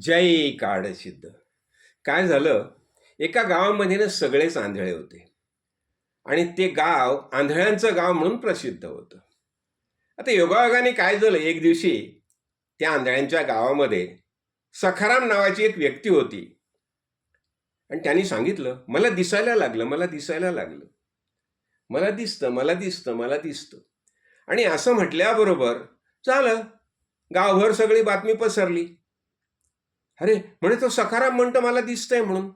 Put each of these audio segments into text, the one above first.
जय काळसिद्ध काय झालं? एका गावामध्ये ना सगळेच आंधळे होते. आणि ते गाव आंधळ्यांचं गाव म्हणून प्रसिद्ध होतं. आता योगायोगाने काय झालं? एक दिवशी त्या आंधळ्यांच्या गावामध्ये सखाराम नावाची एक व्यक्ती होती. आणि त्यांनी सांगितलं मला दिसायला लागलं मला दिसायला लागलं. मला दिसतं मला दिसतं मला दिसतं. आणि असं म्हटल्याबरोबर झालं. गावभर सगळी बातमी पसरली. अरे म्हणे तो सकाराम म्हणतं मला दिसतंय म्हणून.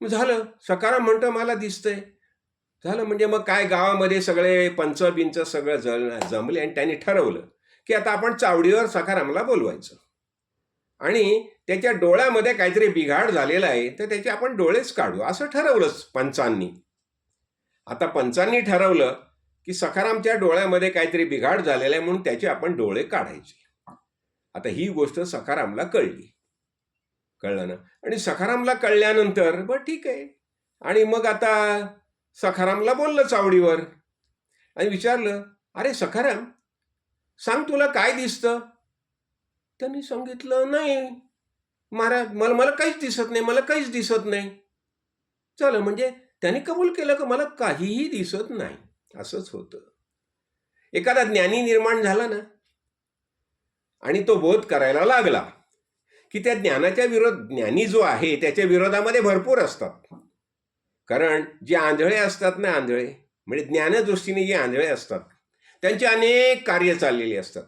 मग झालं. सकाराम म्हणतं मला दिसतंय. झालं म्हणजे मग काय गावामध्ये सगळे पंच बिंच सगळं जल जमले आणि त्यांनी ठरवलं की आता आपण चावडीवर सकारामला बोलवायचं. आणि त्याच्या डोळ्यामध्ये काहीतरी बिघाड झालेला आहे तर त्याचे आपण डोळेच काढू. असं ठरवलंच पंचांनी. आता पंचांनी ठरवलं की सखारामच्या डोळ्यामध्ये काहीतरी बिघाड झालेला आहे म्हणून त्याचे आपण डोळे काढायचे. आता ही गोष्ट सखारामला कळली. कळलं ना. आणि सखारामला कळल्यानंतर बरं ठीक आहे. आणि मग आता सखारामला बोललं चावडीवर. आणि विचारलं अरे सखाराम सांग तुला काय दिसतं? त्यांनी सांगितलं नाही महाराज मला मला काहीच दिसत नाही मला काहीच दिसत नाही. चला म्हणजे त्यांनी कबूल केलं की मला काहीही दिसत नाही. असंच होतं. एखादा ज्ञानी निर्माण झाला ना आणि तो बोध करायला लागला. की त्या ज्ञानाच्या विरोध ज्ञानी जो आहे त्याच्या विरोधामध्ये भरपूर असतात. कारण जे आंधळे असतात ना आंधळे म्हणजे ज्ञानदृष्टीने जे आंधळे असतात त्यांचे अनेक कार्य चाललेले असतात.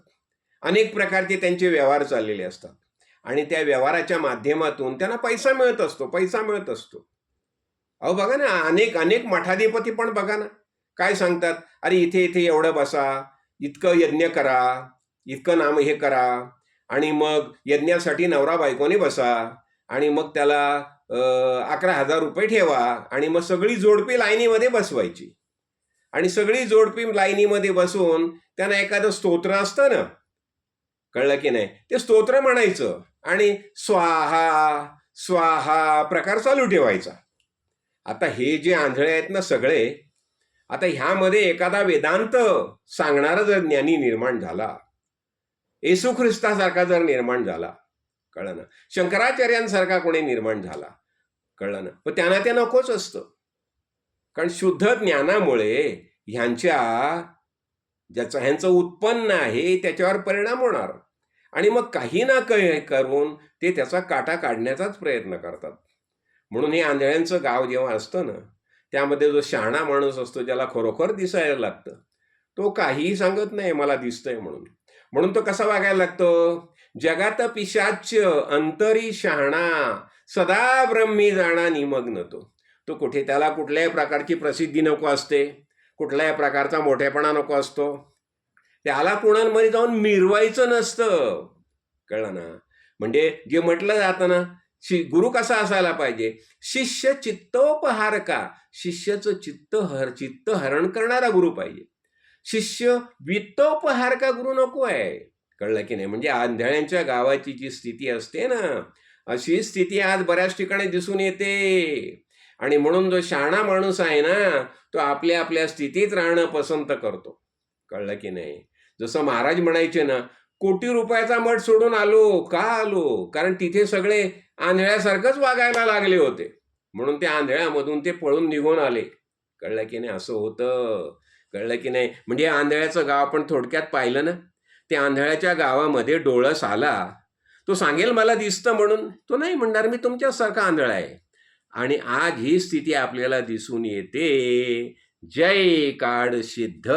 अनेक प्रकारचे त्यांचे व्यवहार चाललेले असतात. आणि त्या व्यवहाराच्या माध्यमातून त्यांना पैसा मिळत असतो पैसा मिळत असतो. अहो बघा ना अनेक अनेक मठाधिपती पण बघा ना. काय सांगतात? अरे इथे इथे एवढं बसा इतकं यज्ञ करा इतकं नाम हे करा आणि मग यज्ञासाठी नवरा बायकोने बसा आणि मग त्याला अकरा हजार रुपये ठेवा आणि मग सगळी जोडपी लाईनीमध्ये बसवायची. आणि सगळी जोडपी लाईनीमध्ये बसून त्यांना एखादं स्तोत्र असतं ना कळलं की नाही? ते स्तोत्र म्हणायचं आणि स्वाहा स्वाहा प्रकार चालू ठेवायचा. आता हे जे आंधळे आहेत ना सगळे आता ह्यामध्ये एखादा वेदांत सांगणारा जर ज्ञानी निर्माण झाला येसू ख्रिस्तासारखा जर निर्माण झाला कळलं ना. शंकराचार्यांसारखा कोणी निर्माण झाला कळलं ना. पण त्यांना ते नकोच असतं. कारण शुद्ध ज्ञानामुळे ह्यांच्या ज्याचं ह्यांचं उत्पन्न आहे त्याच्यावर परिणाम होणार. आणि मग काही ना काही करून ते त्याचा काटा काढण्याचाच प्रयत्न करतात. म्हणून हे आंधळ्यांचं गाव जेव्हा असतं ना त्यामध्ये जो शहाणा माणूस असतो ज्याला खरोखर दिसायला लागतं तो काहीही सांगत नाही मला दिसतंय म्हणून. म्हणून तो कसा वागायला लागतो? जगात पिशाच अंतरी शहाणा सदा ब्रह्मी जाणा निमग्न तो. तो कुठे त्याला कुठल्याही प्रकारची प्रसिद्धी नको असते कुठल्याही प्रकारचा मोठेपणा नको असतो. त्याला कुणांमध्ये जाऊन मिरवायचं नसतं. कळलं ना? म्हणजे जे म्हटलं जातं ना शि गुरु कसा असायला पाहिजे? शिष्य चित्तोपहार का? शिष्याचं चित्त हर चित्त हरण करणारा गुरु पाहिजे. शिष्य वित्तोपहार का गुरु नको आहे. कळलं की नाही? म्हणजे आंधळ्यांच्या गावाची जी स्थिती असते ना अशी स्थिती आज बऱ्याच ठिकाणी दिसून येते. आणि म्हणून जो शहाणा माणूस आहे ना तो आपल्या आपल्या स्थितीत राहणं पसंत करतो. कळलं की नाही? जसं महाराज म्हणायचे ना कोटी रुपयाचा मठ सोडून आलो का आलो? कारण तिथे सगळे आंधळ्यासारखंच वागायला लागले होते. म्हणून त्या आंधळ्यामधून ते पळून निघून आले. कळलं की नाही? असं होतं. कळलं की नाही? म्हणजे आंधळ्याचं गाव आपण थोडक्यात पाहिलं ना? ते आंधळ्याच्या गावामध्ये डोळस आला. तो सांगेल मला दिसतं म्हणून. तो नाही म्हणणार मी तुमच्यासारखा आंधळा आहे. आणि आज ही स्थिती आपल्याला दिसून येते. जय काळ सिद्ध